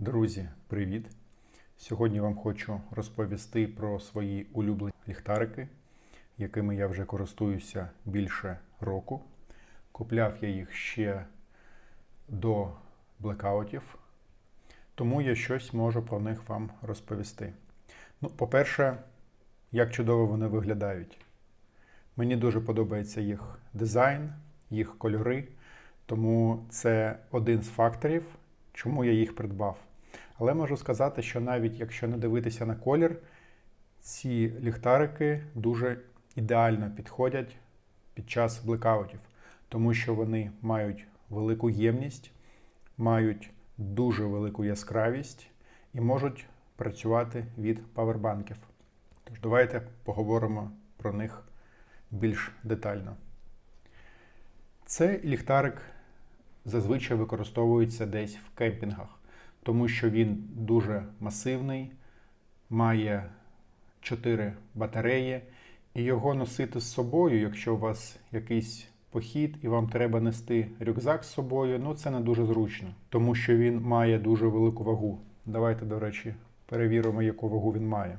Друзі, привіт! Сьогодні вам хочу розповісти про свої улюблені ліхтарики, якими я вже користуюся більше року. Купляв я їх ще до блекаутів, тому я щось можу про них вам розповісти. Ну, по-перше, як чудово вони виглядають. Мені дуже подобається їх дизайн, їх кольори, тому це один з факторів, чому я їх придбав. Але можу сказати, що навіть якщо не дивитися на колір, ці ліхтарики дуже ідеально підходять під час блекаутів, тому що вони мають велику ємність, мають дуже велику яскравість і можуть працювати від павербанків. Тож давайте поговоримо про них більш детально. Цей ліхтарик зазвичай використовується десь в кемпінгах тому що він дуже масивний, має 4 батареї, і його носити з собою, якщо у вас якийсь похід і вам треба нести рюкзак з собою, ну це не дуже зручно, тому що він має дуже велику вагу. Давайте, до речі, перевіримо, яку вагу він має.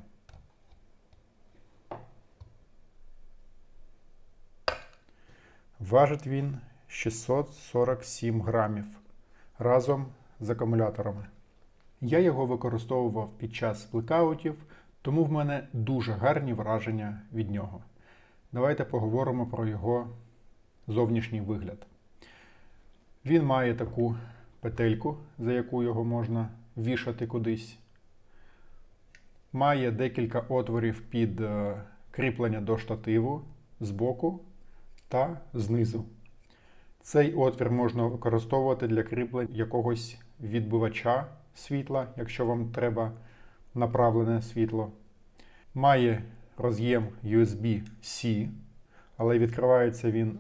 Важить він 647 грамів разом з акумуляторами. Я його використовував під час блекаутів, тому в мене дуже гарні враження від нього. Давайте поговоримо про його зовнішній вигляд. Він має таку петельку, за яку його можна вішати кудись. Має декілька отворів під е, кріплення до штативу збоку та знизу. Цей отвір можна використовувати для кріплення якогось відбивача світла, якщо вам треба направлене світло. Має роз'єм USB-C, але відкривається він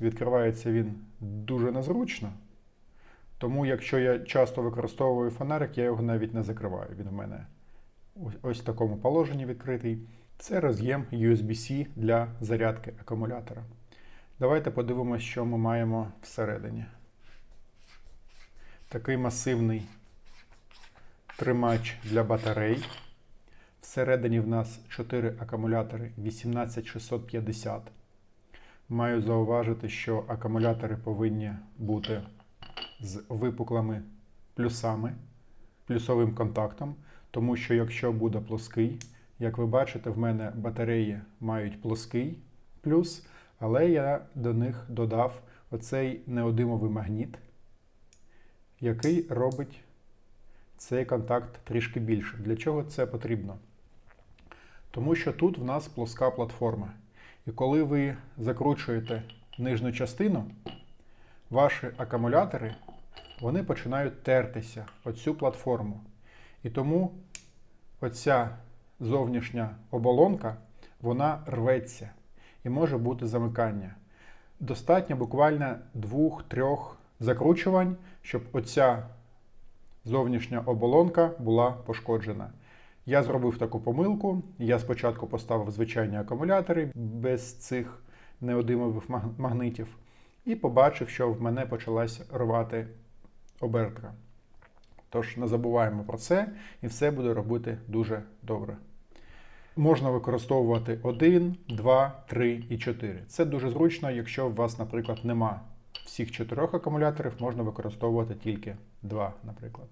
відкривається він дуже незручно. Тому, якщо я часто використовую фонарик, я його навіть не закриваю. Він у мене ось в такому положенні відкритий. Це роз'єм USB-C для зарядки акумулятора. Давайте подивимося, що ми маємо всередині. Такий масивний тримач для батарей. Всередині в нас 4 акумулятори 18650. Маю зауважити, що акумулятори повинні бути з випуклими плюсами, плюсовим контактом, тому що якщо буде плоский, як ви бачите, в мене батареї мають плоский плюс, але я до них додав оцей неодимовий магніт, який робить цей контакт трішки більше. Для чого це потрібно? Тому що тут в нас плоска платформа. І коли ви закручуєте нижню частину, ваші акумулятори вони починають тертися оцю платформу. І тому оця зовнішня оболонка вона рветься і може бути замикання. Достатньо буквально двох-трьох закручувань, щоб оця зовнішня оболонка була пошкоджена. Я зробив таку помилку. Я спочатку поставив звичайні акумулятори без цих неодимових магнитів, і побачив, що в мене почалась рвати обертка. Тож не забуваємо про це, і все буде робити дуже добре. Можна використовувати 1, 2, 3 і 4. Це дуже зручно, якщо у вас, наприклад, нема всіх чотирьох акумуляторів, можна використовувати тільки 2, наприклад.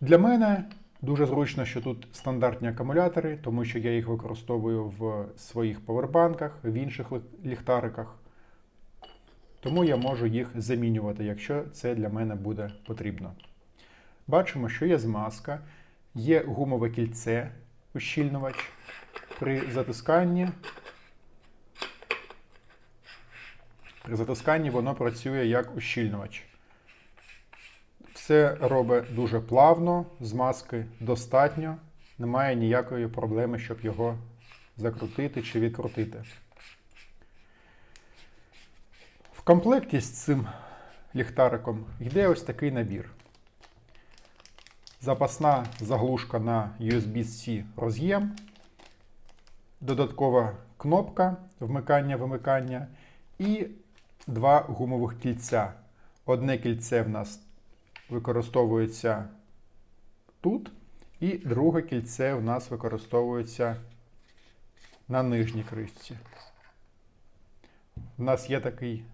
Для мене дуже зручно, що тут стандартні акумулятори, тому що я їх використовую в своїх повербанках, в інших ліхтариках. Тому я можу їх замінювати, якщо це для мене буде потрібно. Бачимо, що є змазка, є гумове кільце, ущільнювач. При затисканні при затисканні воно працює як ущільнювач. Все робить дуже плавно, змазки достатньо, немає ніякої проблеми, щоб його закрутити чи відкрутити. В комплекті з цим ліхтариком йде ось такий набір. Запасна заглушка на USB-C роз'єм, додаткова кнопка вмикання-вимикання і два гумових кільця. Одне кільце в нас використовується тут, і друге кільце в нас використовується на нижній кришці. У нас є такий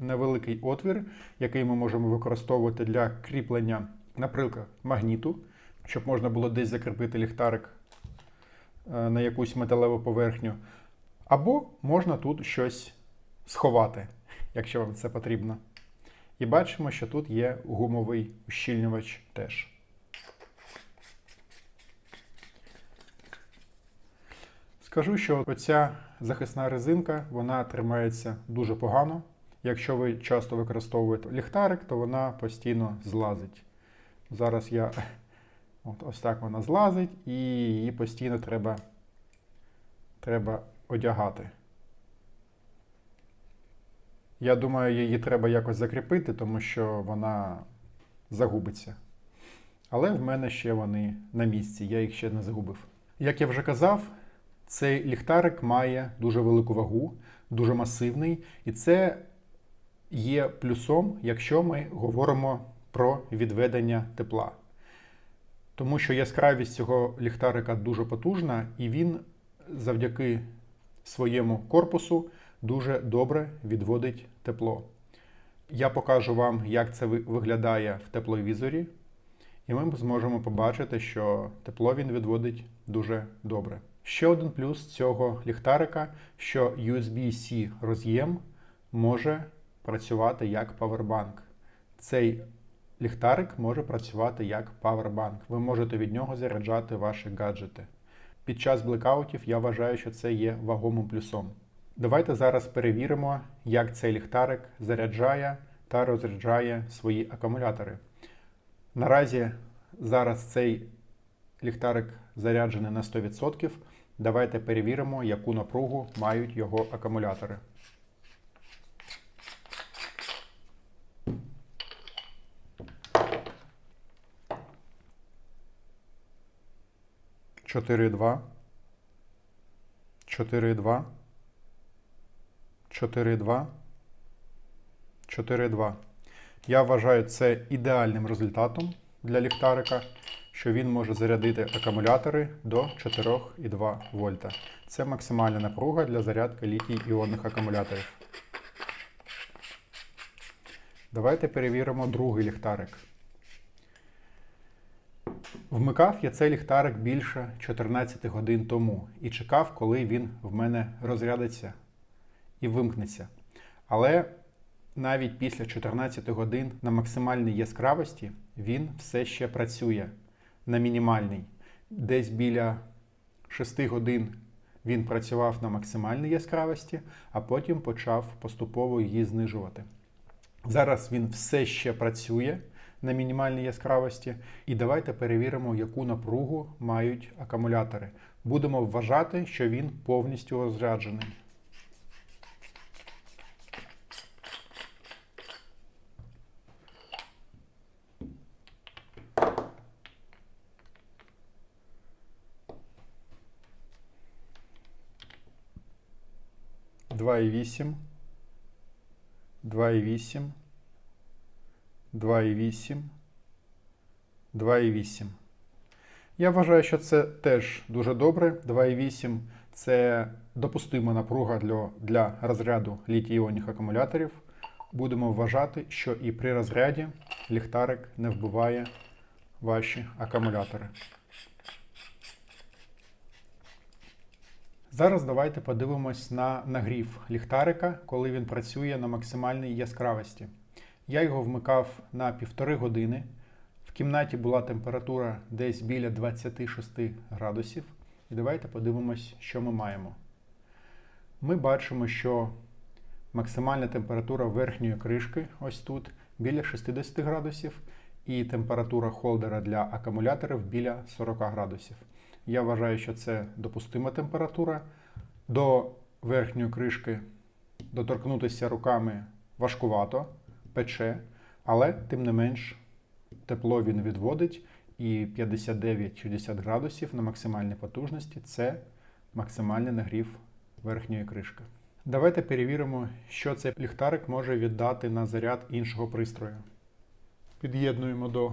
невеликий отвір, який ми можемо використовувати для кріплення, наприклад, магніту, щоб можна було десь закріпити ліхтарик е, на якусь металеву поверхню. Або можна тут щось сховати, якщо вам це потрібно. І бачимо, що тут є гумовий ущільнювач теж. Скажу, що оця захисна резинка вона тримається дуже погано. Якщо ви часто використовуєте ліхтарик, то вона постійно злазить. Зараз я от, ось так вона злазить, і її постійно треба, треба одягати. Я думаю, її треба якось закріпити, тому що вона загубиться. Але в мене ще вони на місці, я їх ще не загубив. Як я вже казав, цей ліхтарик має дуже велику вагу, дуже масивний, і це є плюсом, якщо ми говоримо про відведення тепла. Тому що яскравість цього ліхтарика дуже потужна, і він завдяки своєму корпусу дуже добре відводить тепло. Я покажу вам, як це виглядає в тепловізорі, і ми зможемо побачити, що тепло він відводить дуже добре. Ще один плюс цього ліхтарика, що USB-C роз'єм може працювати як павербанк. Цей ліхтарик може працювати як павербанк. Ви можете від нього заряджати ваші гаджети. Під час блекаутів я вважаю, що це є вагомим плюсом. Давайте зараз перевіримо, як цей ліхтарик заряджає та розряджає свої акумулятори. Наразі зараз цей ліхтарик заряджений на 100%. Давайте перевіримо, яку напругу мають його акумулятори. Чотири два. Чотири два. 4,2. 4,2. Я вважаю це ідеальним результатом для ліхтарика, що він може зарядити акумулятори до 4,2 вольта. Це максимальна напруга для зарядки літій-іонних акумуляторів. Давайте перевіримо другий ліхтарик. Вмикав я цей ліхтарик більше 14 годин тому і чекав, коли він в мене розрядиться і вимкнеться. Але навіть після 14 годин на максимальній яскравості він все ще працює на мінімальній. Десь біля 6 годин він працював на максимальній яскравості, а потім почав поступово її знижувати. Зараз він все ще працює на мінімальній яскравості. І давайте перевіримо, яку напругу мають акумулятори. Будемо вважати, що він повністю розряджений. Два і вісім. 2,8, 2,8, 2,8. Я вважаю, що це теж дуже добре. 2,8 це допустима напруга для, для розряду літій-іонних акумуляторів. Будемо вважати, що і при розряді ліхтарик не вбиває ваші акумулятори. Зараз давайте подивимось на нагрів ліхтарика, коли він працює на максимальній яскравості. Я його вмикав на півтори години. В кімнаті була температура десь біля 26 градусів. І давайте подивимось, що ми маємо. Ми бачимо, що максимальна температура верхньої кришки ось тут біля 60 градусів, і температура холдера для акумуляторів біля 40 градусів. Я вважаю, що це допустима температура. До верхньої кришки доторкнутися руками важкувато, пече, але тим не менш тепло він відводить і 59-60 градусів на максимальній потужності це максимальний нагрів верхньої кришки. Давайте перевіримо, що цей ліхтарик може віддати на заряд іншого пристрою. Під'єднуємо до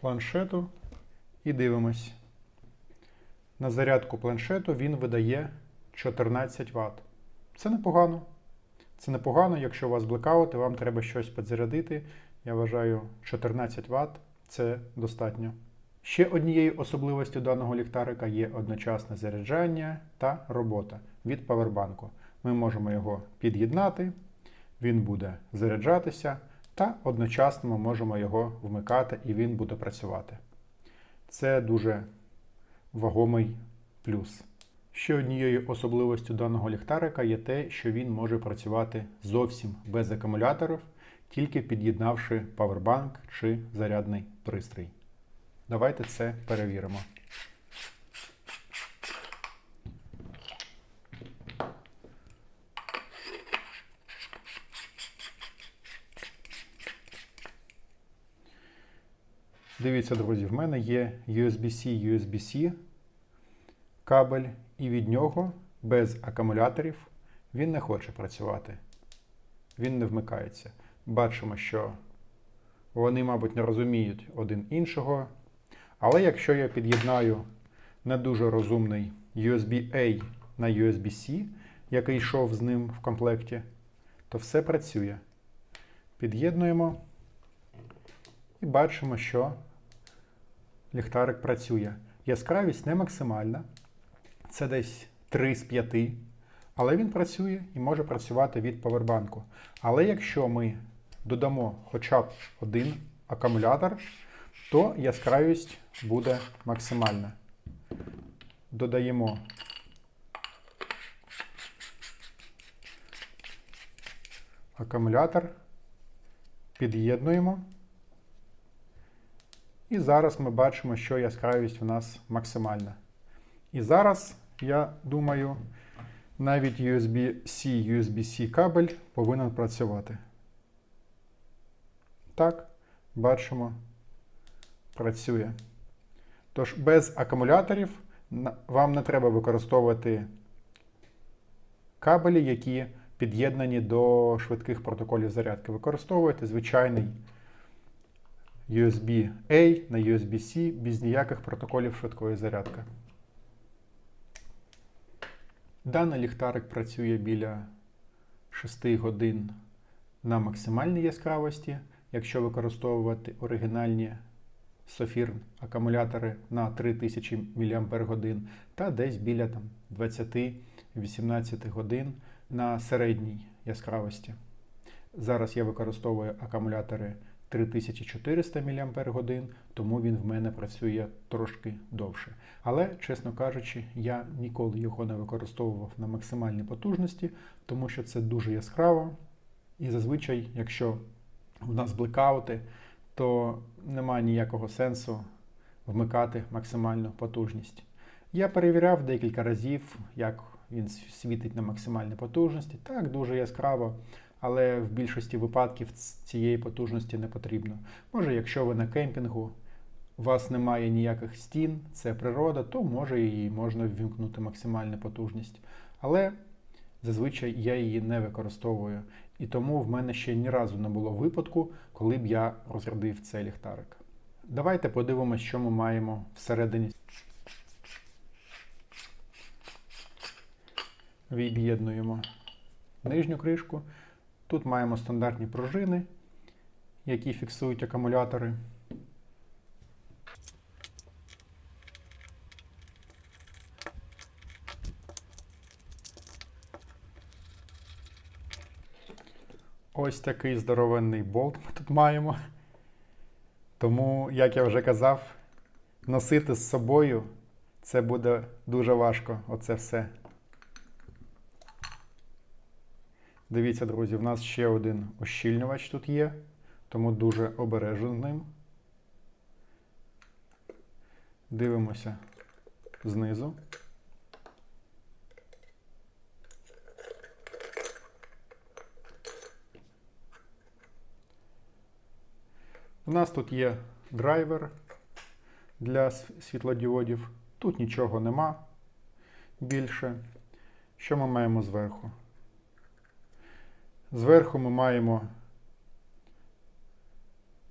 планшету і дивимось. На зарядку планшету він видає 14 Вт. Це непогано. Це непогано, якщо у вас блекаут і вам треба щось підзарядити. Я вважаю, 14 Вт це достатньо. Ще однією особливістю даного ліхтарика є одночасне заряджання та робота від павербанку. Ми можемо його під'єднати, він буде заряджатися, та одночасно ми можемо його вмикати і він буде працювати. Це дуже вагомий плюс. Ще однією особливостю даного ліхтарика є те, що він може працювати зовсім без акумуляторів, тільки під'єднавши павербанк чи зарядний пристрій. Давайте це перевіримо. Дивіться, друзі, в мене є USB-C, USB-C кабель, і від нього без акумуляторів він не хоче працювати. Він не вмикається. Бачимо, що вони, мабуть, не розуміють один іншого. Але якщо я під'єднаю не дуже розумний USB-A на USB-C, який йшов з ним в комплекті, то все працює. Під'єднуємо і бачимо, що ліхтарик працює. Яскравість не максимальна, це десь 3 з 5, але він працює і може працювати від повербанку. Але якщо ми додамо хоча б один акумулятор, то яскравість буде максимальна. Додаємо акумулятор, під'єднуємо. І зараз ми бачимо, що яскравість у нас максимальна. І зараз, я думаю, навіть USB-C, USB-C кабель повинен працювати. Так, бачимо, працює. Тож, без акумуляторів вам не треба використовувати кабелі, які під'єднані до швидких протоколів зарядки. Використовуйте звичайний USB-A на USB-C без ніяких протоколів швидкої зарядки. Даний ліхтарик працює біля 6 годин на максимальній яскравості, якщо використовувати оригінальні Софір акумулятори на 3000 мАч та десь біля 20-18 годин на середній яскравості. Зараз я використовую акумулятори 3400 мАч, тому він в мене працює трошки довше. Але, чесно кажучи, я ніколи його не використовував на максимальній потужності, тому що це дуже яскраво. І зазвичай, якщо в нас блекаути, то немає ніякого сенсу вмикати максимальну потужність. Я перевіряв декілька разів, як він світить на максимальній потужності. Так, дуже яскраво, але в більшості випадків цієї потужності не потрібно. Може, якщо ви на кемпінгу, у вас немає ніяких стін, це природа, то може її можна ввімкнути максимальну потужність. Але зазвичай я її не використовую. І тому в мене ще ні разу не було випадку, коли б я розрядив цей ліхтарик. Давайте подивимось, що ми маємо всередині. Від'єднуємо нижню кришку. Тут маємо стандартні пружини, які фіксують акумулятори. Ось такий здоровенний болт ми тут маємо. Тому, як я вже казав, носити з собою це буде дуже важко оце все. Дивіться, друзі, в нас ще один ощільнювач тут є, тому дуже обережно з ним. Дивимося знизу. У нас тут є драйвер для світлодіодів. Тут нічого нема більше. Що ми маємо зверху? Зверху ми маємо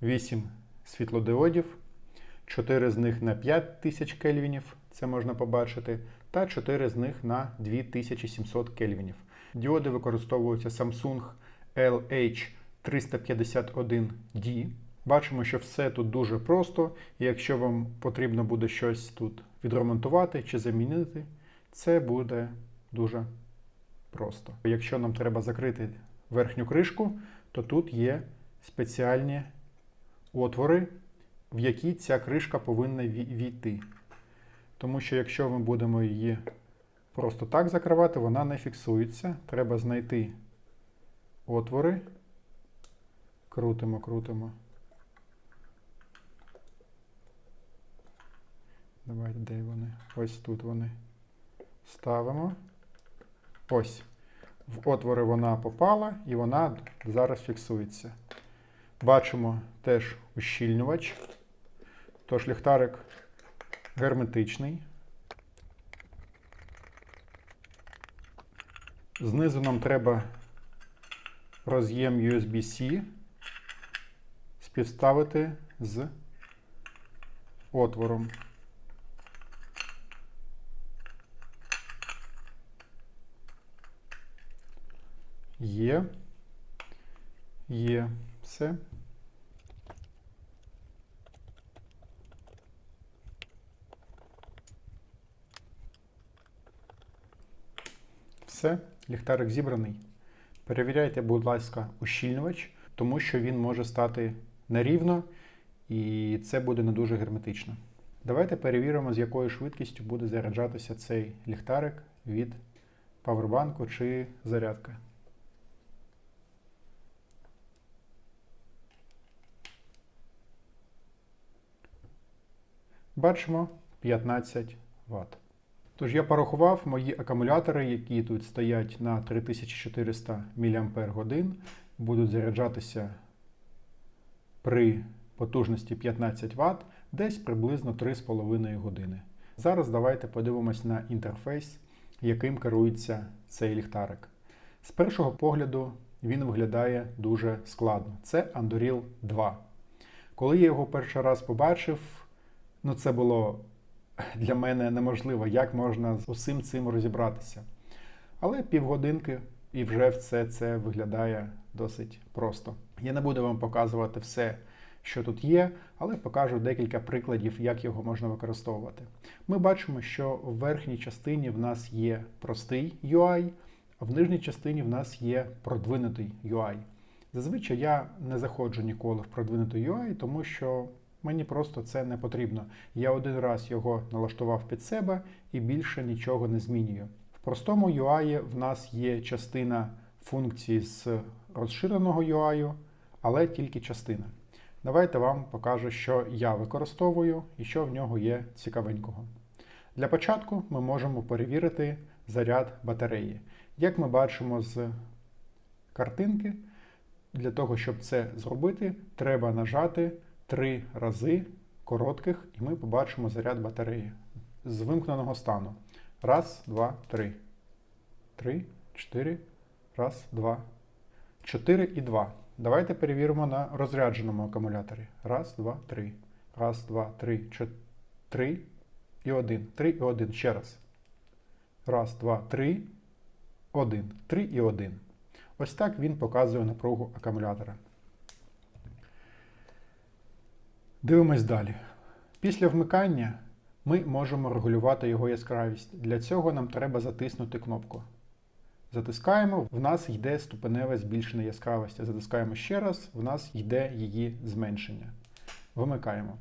8 світлодіодів, 4 з них на 5000 кельвінів, це можна побачити, та 4 з них на 2700 кельвінів. Діоди використовуються Samsung LH351D. Бачимо, що все тут дуже просто, і якщо вам потрібно буде щось тут відремонтувати чи замінити, це буде дуже просто. Якщо нам треба закрити верхню кришку, то тут є спеціальні отвори, в які ця кришка повинна війти. Тому що якщо ми будемо її просто так закривати, вона не фіксується. Треба знайти отвори. Крутимо, крутимо. Давайте, де вони? Ось тут вони. Ставимо. Ось. В отвори вона попала і вона зараз фіксується. Бачимо теж ущільнювач. Тож ліхтарик герметичний. Знизу нам треба роз'єм USB-C співставити з отвором. Є. Є. Все. Все, ліхтарик зібраний. Перевіряйте, будь ласка, ущільнювач, тому що він може стати нерівно і це буде не дуже герметично. Давайте перевіримо, з якою швидкістю буде заряджатися цей ліхтарик від павербанку чи зарядки. Бачимо 15 Вт. Тож я порахував мої акумулятори, які тут стоять на 3400 мАч, будуть заряджатися при потужності 15 Вт десь приблизно 3,5 години. Зараз давайте подивимось на інтерфейс, яким керується цей ліхтарик. З першого погляду він виглядає дуже складно. Це Anduril 2. Коли я його перший раз побачив, ну це було для мене неможливо, як можна з усім цим розібратися. Але півгодинки і вже все це виглядає досить просто. Я не буду вам показувати все, що тут є, але покажу декілька прикладів, як його можна використовувати. Ми бачимо, що в верхній частині в нас є простий UI, а в нижній частині в нас є продвинутий UI. Зазвичай я не заходжу ніколи в продвинутий UI, тому що мені просто це не потрібно. Я один раз його налаштував під себе і більше нічого не змінюю. В простому UI в нас є частина функцій з розширеного UI, але тільки частина. Давайте вам покажу, що я використовую і що в нього є цікавенького. Для початку ми можемо перевірити заряд батареї. Як ми бачимо з картинки, для того, щоб це зробити, треба нажати три рази коротких, і ми побачимо заряд батареї з вимкненого стану. Раз, два, три. Три, чотири. Раз, два. Чотири і два. Давайте перевіримо на розрядженому акумуляторі. Раз, два, три. Раз, два, три, чотири. Три і один. Три і один. Ще раз. Раз, два, три. Один. Три і один. Ось так він показує напругу акумулятора. Дивимось далі. Після вмикання ми можемо регулювати його яскравість. Для цього нам треба затиснути кнопку. Затискаємо, в нас йде ступеневе збільшення яскравості. Затискаємо ще раз, в нас йде її зменшення. Вимикаємо.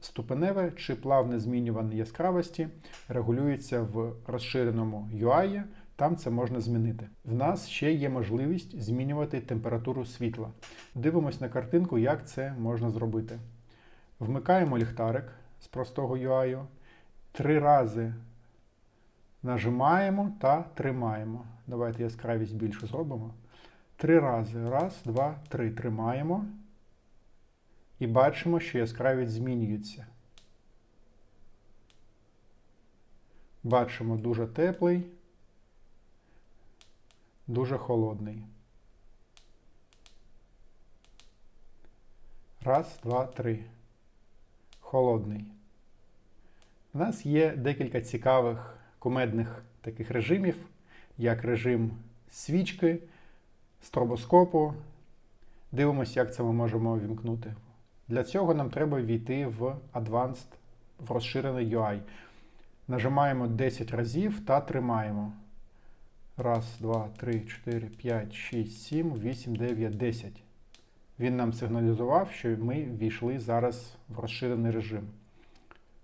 Ступеневе чи плавне змінювання яскравості регулюється в розширеному UI, там це можна змінити. В нас ще є можливість змінювати температуру світла. Дивимось на картинку, як це можна зробити. Вмикаємо ліхтарик з простого UI, три рази нажимаємо та тримаємо. Давайте яскравість більше зробимо. Три рази. Раз, два, три. Тримаємо. І бачимо, що яскравість змінюється. Бачимо дуже теплий, дуже холодний. Раз, два, три. Холодний. У нас є декілька цікавих кумедних таких режимів, як режим свічки, стробоскопу. Дивимося, як це ми можемо вімкнути. Для цього нам треба війти в Advanced, в розширений UI. Нажимаємо 10 разів та тримаємо. Раз, два, три, чотири, п'ять, шість, сім, вісім, дев'ять, десять. Він нам сигналізував, що ми ввійшли зараз в розширений режим.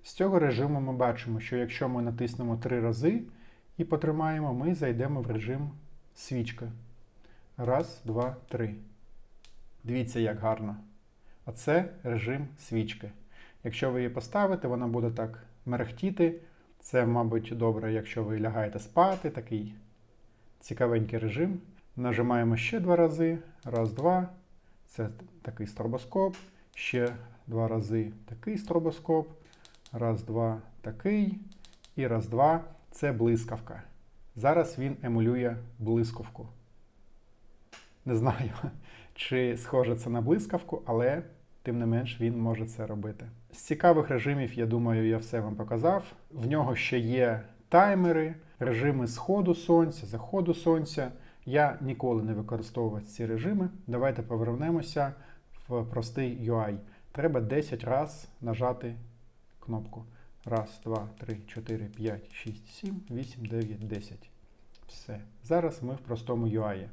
З цього режиму ми бачимо, що якщо ми натиснемо три рази і потримаємо, ми зайдемо в режим свічка. Раз, два, три. Дивіться, як гарно. А це режим свічки. Якщо ви її поставите, вона буде так мерехтіти. Це, мабуть, добре, якщо ви лягаєте спати, такий цікавенький режим. Нажимаємо ще два рази. Раз, два. Це такий стробоскоп. Ще два рази такий стробоскоп. Раз, два, такий. І раз, два. Це блискавка. Зараз він емулює блискавку. Не знаю, чи схоже це на блискавку, але тим не менш він може це робити. З цікавих режимів, я думаю, я все вам показав. В нього ще є таймери, режими сходу сонця, заходу сонця. Я ніколи не використовував ці режими. Давайте повернемося в простий UI. Треба 10 разів нажати кнопку. Раз, два, три, чотири, п'ять, шість, сім, вісім, дев'ять, десять. Все. Зараз ми в простому UI.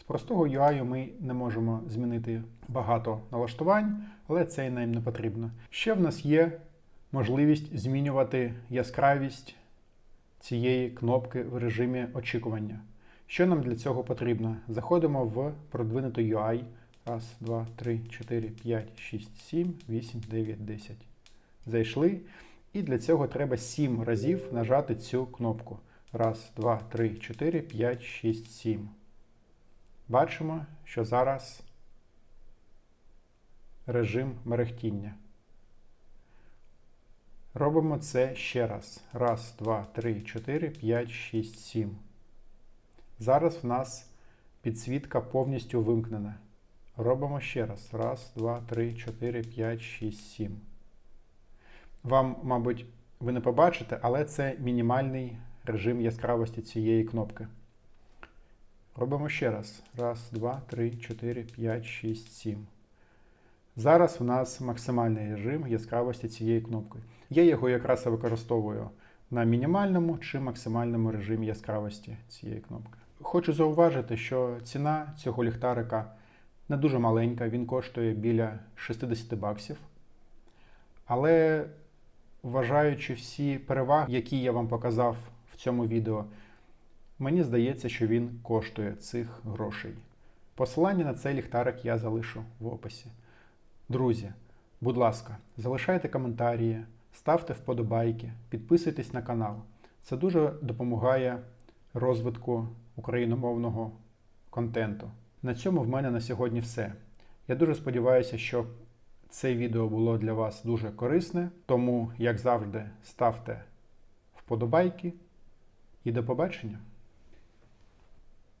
З простого UI ми не можемо змінити багато налаштувань, але це і нам не потрібно. Ще в нас є можливість змінювати яскравість цієї кнопки в режимі очікування. Що нам для цього потрібно? Заходимо в продвинутий UI. Раз, два, три, чотири, п'ять, шість, сім, вісім, дев'ять, десять. Зайшли. І для цього треба 7 разів нажати цю кнопку. Раз, два, три, чотири, п'ять, шість, сім. Бачимо, що зараз режим мерехтіння. Робимо це ще раз. Раз, два, три, чотири, п'ять, шість, сім. Зараз в нас підсвітка повністю вимкнена. Робимо ще раз. Раз, два, три, чотири, п'ять, шість, сім. Вам, мабуть, ви не побачите, але це мінімальний режим яскравості цієї кнопки. Робимо ще раз. Раз, два, три, чотири, п'ять, шість, сім. Зараз в нас максимальний режим яскравості цієї кнопки. Я його якраз використовую на мінімальному чи максимальному режимі яскравості цієї кнопки. Хочу зауважити, що ціна цього ліхтарика не дуже маленька, він коштує біля 60 баксів. Але вважаючи всі переваги, які я вам показав в цьому відео, мені здається, що він коштує цих грошей. Посилання на цей ліхтарик я залишу в описі. Друзі, будь ласка, залишайте коментарі, ставте вподобайки, підписуйтесь на канал. Це дуже допомагає розвитку україномовного контенту. На цьому в мене на сьогодні все. Я дуже сподіваюся, що це відео було для вас дуже корисне, тому, як завжди, ставте вподобайки і до побачення!